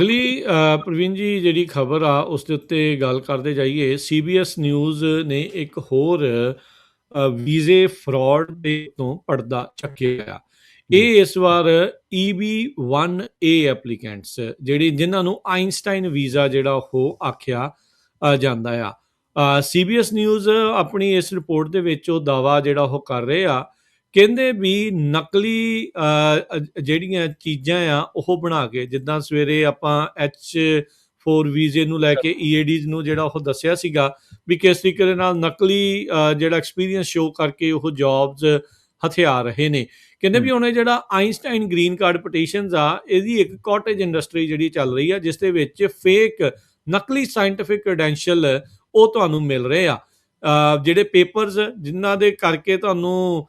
ਅਗਲੀ ਪ੍ਰਵੀਨ ਜੀ ਜਿਹੜੀ ਖਬਰ ਆ ਉਸ ਦੇ ਉੱਤੇ ਗੱਲ ਕਰਦੇ ਜਾਈਏ। ਸੀਬੀਐਸ ਨਿਊਜ਼ ਨੇ ਇੱਕ ਹੋਰ ਵੀਜ਼ੇ ਫਰਾਡ ਦੇ ਤੋਂ ਪਰਦਾ ਚੱਕਿਆ ਇਹ ਇਸ ਵਾਰ E EB1A ਐਪਲੀਕੈਂਟਸ ਜਿਹੜੀ ਜਿਨ੍ਹਾਂ ਨੂੰ ਆਇਨਸਟਾਈਨ ਵੀਜ਼ਾ ਜਿਹੜਾ ਉਹ ਆਖਿਆ ਜਾਂਦਾ ਆ। ਸੀਬੀਐਸ ਨਿਊਜ਼ ਆਪਣੀ ਇਸ ਰਿਪੋਰਟ ਦੇ ਵਿੱਚ ਉਹ ਦਾਵਾ ਜਿਹੜਾ ਉਹ ਕਰ ਰਹੇ ਆ ਕਹਿੰਦੇ ਵੀ ਨਕਲੀ ਜਿਹੜੀਆਂ ਚੀਜ਼ਾਂ ਆ ਉਹ ਬਣਾ ਕੇ ਜਿੱਦਾਂ ਸਵੇਰੇ ਆਪਾਂ H4 ਵੀਜ਼ੇ ਨੂੰ ਲੈ ਕੇ EADs ਨੂੰ ਜਿਹੜਾ ਉਹ ਦੱਸਿਆ ਸੀਗਾ ਵੀ ਕਿਸ ਤਰੀਕੇ ਦੇ ਨਾਲ ਨਕਲੀ ਜਿਹੜਾ ਐਕਸਪੀਰੀਅੰਸ ਸ਼ੋ ਕਰਕੇ ਉਹ ਜੌਬਸ ਹਥਿਆ ਰਹੇ ਨੇ। ਕਹਿੰਦੇ ਵੀ ਹੁਣ ਇਹ ਜਿਹੜਾ ਆਇਨਸਟਾਈਨ ਗ੍ਰੀਨ ਕਾਰਡ ਪਟੀਸ਼ਨਸ ਆ ਇਹਦੀ ਇੱਕ ਕਾਟੇਜ ਇੰਡਸਟਰੀ ਜਿਹੜੀ ਚੱਲ ਰਹੀ ਆ ਜਿਸ ਦੇ ਵਿੱਚ ਫੇਕ ਨਕਲੀ ਸਾਇੰਟਿਫਿਕ ਕ੍ਰੈਡੈਂਸ਼ੀਅਲ ਉਹ ਤੁਹਾਨੂੰ ਮਿਲ ਰਹੇ ਆ। ਜਿਹੜੇ ਪੇਪਰਸ ਜਿਨ੍ਹਾਂ ਦੇ ਕਰਕੇ ਤੁਹਾਨੂੰ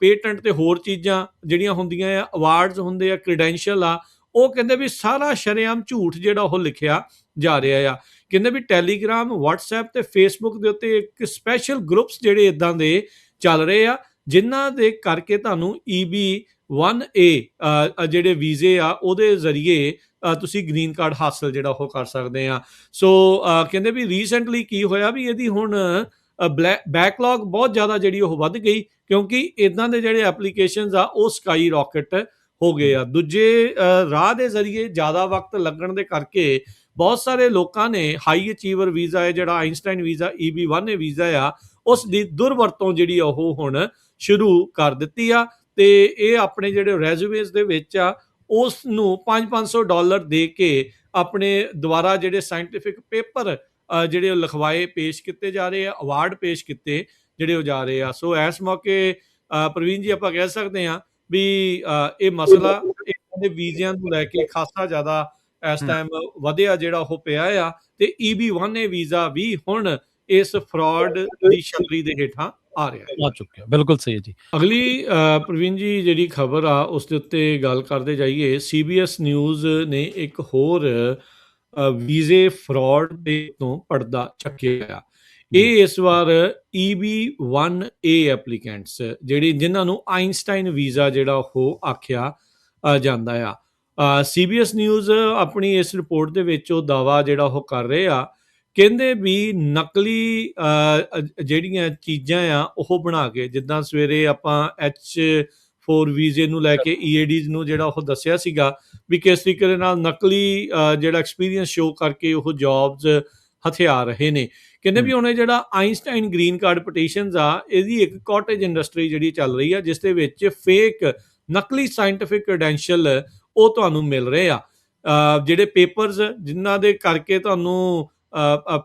ਪੇਟੈਂਟ ਤੇ ਹੋਰ ਚੀਜ਼ਾਂ ਜਿਹੜੀਆਂ ਹੁੰਦੀਆਂ ਆ ਅਵਾਰਡਸ ਹੁੰਦੇ ਆ ਕ੍ਰੈਡੈਂਸ਼ੀਅਲ ਆ ਉਹ ਕਹਿੰਦੇ ਵੀ ਸਾਰਾ ਸ਼ਰੇਆਮ ਝੂਠ ਜਿਹੜਾ ਉਹ ਲਿਖਿਆ ਜਾ ਰਿਹਾ ਆ। ਕਹਿੰਦੇ ਵੀ ਟੈਲੀਗ੍ਰਾਮ WhatsApp ਤੇ Facebook ਦੇ ਉੱਤੇ ਇੱਕ ਸਪੈਸ਼ਲ ਗਰੁੱਪਸ ਜਿਹੜੇ ਇਦਾਂ ਦੇ ਚੱਲ ਰਹੇ ਆ ਜਿਨ੍ਹਾਂ ਦੇ ਕਰਕੇ ਤੁਹਾਨੂੰ EB1A ਅ, ਅ, ਜਿਹੜੇ ਵੀਜ਼ੇ ਆ ਉਹਦੇ ਜ਼ਰੀਏ ਤੁਸੀਂ ਗ੍ਰੀਨ ਕਾਰਡ ਹਾਸਲ ਜਿਹੜਾ ਉਹ ਕਰ ਸਕਦੇ ਆ। ਸੋ ਕਹਿੰਦੇ ਵੀ ਰੀਸੈਂਟਲੀ ਕੀ ਹੋਇਆ ਵੀ ਇਹਦੀ ਹੁਣ ਬੈਕਲੌਗ ਬਹੁਤ ਜ਼ਿਆਦਾ ਜਿਹੜੀ ਉਹ ਵੱਧ ਗਈ, ਕਿਉਂਕਿ ਇਦਾਂ ਦੇ ਜਿਹੜੇ ਐਪਲੀਕੇਸ਼ਨਸ ਆ, ਉਹ ਸਕਾਈ ਰਾਕਟ ਹੋ ਗਏ ਆ। ਦੂਜੇ ਰਾਹ ਦੇ ਜ਼ਰੀਏ ਜ਼ਿਆਦਾ ਵਕਤ ਲੱਗਣ ਦੇ ਕਰਕੇ ਬਹੁਤ ਸਾਰੇ ਲੋਕਾਂ ਨੇ ਹਾਈ ਅਚੀਵਰ ਵੀਜ਼ਾ ਹੈ, ਜਿਹੜਾ ਆਇਨਸਟਾਈਨ ਵੀਜ਼ਾ EB1A ਵੀਜ਼ਾ ਆ, ਉਸ ਦੀ ਦੁਰਵਰਤੋਂ ਜਿਹੜੀ ਆ, ਉਹ ਹੁਣ ਸ਼ੁਰੂ ਕਰ ਦਿੱਤੀ ਆ ਤੇ ਇਹ ਆਪਣੇ ਜਿਹੜੇ ਰੈਜ਼ੂਮੇਸ ਦੇ ਵਿੱਚ ਆ, ਉਸ ਨੂੰ 5-500 ਡਾਲਰ ਦੇ ਕੇ ਆਪਣੇ ਦੁਆਰਾ ਜਿਹੜੇ ਸਾਇੰਟਿਫਿਕ ਪੇਪਰ ਜਿਹੜੇ ਉਹ ਲਿਖਵਾਏ ਪੇਸ਼ ਕੀਤੇ ਜਾ ਰਹੇ ਆ ਅਵਾਰਡ ਪੇਸ਼ ਕੀਤੇ ਜਿਹੜੇ ਉਹ ਜਾ ਰਹੇ ਆ। ਸੋ ਇਸ ਮੌਕੇ ਪ੍ਰਵੀਨ ਜੀ ਆਪਾਂ ਕਹਿ ਸਕਦੇ ਆ ਵੀ ਇਹ ਮਸਲਾ ਇਹਨਾਂ ਦੇ ਵੀਜ਼ਿਆਂ ਨੂੰ ਲੈ ਕੇ ਖਾਸਾ ਜ਼ਿਆਦਾ ਇਸ। ਟਾਈਮ ਵਧਿਆ ਜਿਹੜਾ ਉਹ ਪਿਆ ਆ ਤੇ EB1A ਵੀਜ਼ਾ ਵੀ ਹੁਣ ਇਸ ਫਰਾਡ ਦੀ ਛਤਰੀ ਦੇ ਹੇਠਾਂ ਆ ਰਿਹਾ ਹੈ। ਆ ਚੁੱਕਿਆ ਬਿਲਕੁਲ ਸਹੀ ਹੈ ਜੀ। ਅਗਲੀ ਪ੍ਰਵੀਨ ਜੀ ਜਿਹੜੀ ਖਬਰ ਆ ਉਸ ਦੇ ਉੱਤੇ ਗੱਲ ਕਰਦੇ ਜਾਈਏ। ਸੀਬੀਐਸ ਨਿਊਜ਼ ਨੇ ਇੱਕ ਹੋਰ ਵੀਜ਼ੇ ਫਰਾਡ ਦੇ ਤੋਂ ਪਰਦਾ ਚੱਕਿਆ ਇਹ ਇਸ ਵਾਰ E EB1A ਐਪਲੀਕੈਂਟਸ ਜਿਹੜੀ ਜਿਨ੍ਹਾਂ ਨੂੰ ਆਇਨਸਟਾਈਨ ਵੀਜ਼ਾ ਜਿਹੜਾ ਉਹ ਆਖਿਆ ਜਾਂਦਾ ਆ। ਸੀਬੀਐਸ ਨਿਊਜ਼ ਆਪਣੀ ਇਸ ਰਿਪੋਰਟ ਦੇ ਵਿੱਚ ਉਹ ਦਾਵਾ ਜਿਹੜਾ ਉਹ ਕਰ ਰਹੇ ਆ, ਕਹਿੰਦੇ ਵੀ ਨਕਲੀ ਜਿਹੜੀਆਂ ਚੀਜ਼ਾਂ ਆ, ਉਹ ਬਣਾ ਕੇ ਜਿੱਦਾਂ ਸਵੇਰੇ ਆਪਾਂ H4 ਵੀਜ਼ੇ ਨੂੰ ਲੈ ਕੇ EADs ਨੂੰ ਜਿਹੜਾ ਉਹ ਦੱਸਿਆ ਸੀਗਾ ਵੀ ਕਿਸ ਤਰੀਕੇ ਦੇ ਨਾਲ ਨਕਲੀ ਜਿਹੜਾ ਐਕਸਪੀਰੀਅੰਸ ਸ਼ੋ ਕਰਕੇ ਉਹ ਜੌਬਸ ਹਥਿਆ ਰਹੇ ਨੇ। ਕਹਿੰਦੇ ਵੀ ਹੁਣ ਇਹ ਜਿਹੜਾ ਆਇਨਸਟਾਈਨ ਗ੍ਰੀਨ ਕਾਰਡ ਪਟੀਸ਼ਨਸ ਆ ਇਹਦੀ ਇੱਕ ਕਾਟੇਜ ਇੰਡਸਟਰੀ ਜਿਹੜੀ ਚੱਲ ਰਹੀ ਆ ਜਿਸ ਦੇ ਵਿੱਚ ਫੇਕ ਨਕਲੀ ਸਾਇੰਟਿਫਿਕ ਕ੍ਰੈਡੈਂਸ਼ੀਅਲ ਉਹ ਤੁਹਾਨੂੰ ਮਿਲ ਰਹੇ ਆ। ਜਿਹੜੇ ਪੇਪਰਸ ਜਿਨ੍ਹਾਂ ਦੇ ਕਰਕੇ ਤੁਹਾਨੂੰ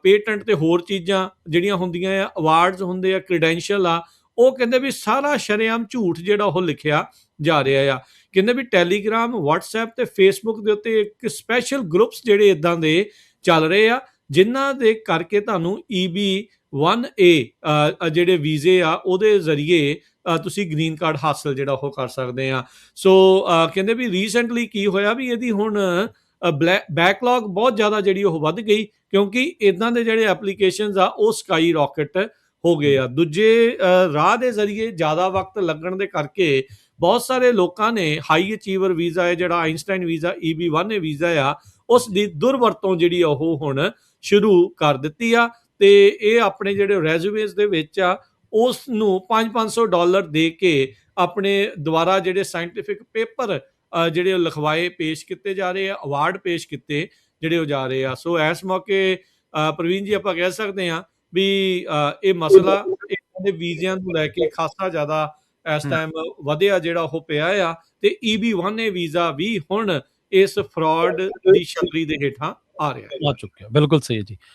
ਪੇਟੈਂਟ ਤੇ ਹੋਰ ਚੀਜ਼ਾਂ ਜਿਹੜੀਆਂ ਹੁੰਦੀਆਂ ਆ ਅਵਾਰਡਸ ਹੁੰਦੇ ਆ ਕ੍ਰੈਡੈਂਸ਼ੀਅਲ ਆ ਉਹ ਕਹਿੰਦੇ ਵੀ ਸਾਰਾ ਸ਼ਰੇਆਮ ਝੂਠ ਜਿਹੜਾ ਉਹ ਲਿਖਿਆ ਜਾ ਰਿਹਾ ਆ। ਕਹਿੰਦੇ ਵੀ ਟੈਲੀਗ੍ਰਾਮ WhatsApp ਤੇ Facebook ਦੇ ਉੱਤੇ ਇੱਕ ਸਪੈਸ਼ਲ ਗਰੁੱਪਸ ਜਿਹੜੇ ਇਦਾਂ ਦੇ ਚੱਲ ਰਹੇ ਆ ਜਿਨ੍ਹਾਂ ਦੇ ਕਰਕੇ ਤੁਹਾਨੂੰ EB1A ਅ, ਅ, ਜਿਹੜੇ ਵੀਜ਼ੇ ਆ ਉਹਦੇ ਜ਼ਰੀਏ ਤੁਸੀਂ ਗ੍ਰੀਨ ਕਾਰਡ ਹਾਸਲ ਜਿਹੜਾ ਉਹ ਕਰ ਸਕਦੇ ਆ। ਸੋ ਕਹਿੰਦੇ ਵੀ ਰੀਸੈਂਟਲੀ ਕੀ ਹੋਇਆ ਵੀ ਇਹਦੀ ਹੁਣ ਬੈਕਲੌਗ ਬਹੁਤ ਜ਼ਿਆਦਾ ਜਿਹੜੀ ਉਹ ਵੱਧ ਗਈ ਕਿਉਂਕਿ ਇਦਾਂ ਦੇ ਜਿਹੜੇ ਐਪਲੀਕੇਸ਼ਨਸ ਆ ਉਹ ਸਕਾਈ ਰਾਕਟ ਹੋ ਗਏ ਆ। ਦੂਜੇ ਰਾਹ ਦੇ ਜ਼ਰੀਏ ਜ਼ਿਆਦਾ ਵਕਤ ਲੱਗਣ ਦੇ ਕਰਕੇ ਬਹੁਤ ਸਾਰੇ ਲੋਕਾਂ ਨੇ ਹਾਈ ਅਚੀਵਰ ਵੀਜ਼ਾ ਹੈ ਜਿਹੜਾ ਆਇਨਸਟਾਈਨ ਵੀਜ਼ਾ EB1A ਵੀਜ਼ਾ ਆ ਉਸ ਦੀ ਦੁਰਵਰਤੋਂ ਜਿਹੜੀ ਉਹ ਹੁਣ ਸ਼ੁਰੂ ਕਰ ਦਿੱਤੀ ਆ ਤੇ ਇਹ ਆਪਣੇ ਜਿਹੜੇ ਰੈਜ਼ੂਮੇਸ ਦੇ ਵਿੱਚ ਆ ਉਸ ਨੂੰ 5-500 ਡਾਲਰ ਦੇ ਕੇ ਆਪਣੇ ਦੁਆਰਾ ਜਿਹੜੇ ਸਾਇੰਟਿਫਿਕ ਪੇਪਰ ਜਿਹੜੇ ਲਿਖਵਾਏ ਪੇਸ਼ ਕੀਤੇ ਜਾ ਰਹੇ ਆ ਅਵਾਰਡ ਪੇਸ਼ ਕੀਤੇ ਜਿਹੜੇ ਉਹ ਜਾ ਰਹੇ ਆ। ਸੋ ਇਸ ਮੌਕੇ ਪ੍ਰਵੀਨ ਜੀ ਆਪਾਂ ਕਹਿ ਸਕਦੇ ਆ ਵੀ ਇਹ ਮਸਲਾ ਇਹਨਾਂ ਦੇ ਵੀਜ਼ਿਆਂ ਨੂੰ ਲੈ ਕੇ ਖਾਸਾ ਜ਼ਿਆਦਾ ਇਸ। ਟਾਈਮ ਵਧਿਆ ਜਿਹੜਾ ਉਹ ਪਿਆ ਆ ਤੇ EB1A ਵੀਜ਼ਾ ਵੀ ਹੁਣ ਇਸ ਫਰਾਡ ਦੀ ਛਤਰੀ ਦੇ ਹੇਠਾਂ ਆ ਰਿਹਾ ਹੈ ਆ ਚੁੱਕਿਆ ਬਿਲਕੁਲ ਸਹੀ ਹੈ ਜੀ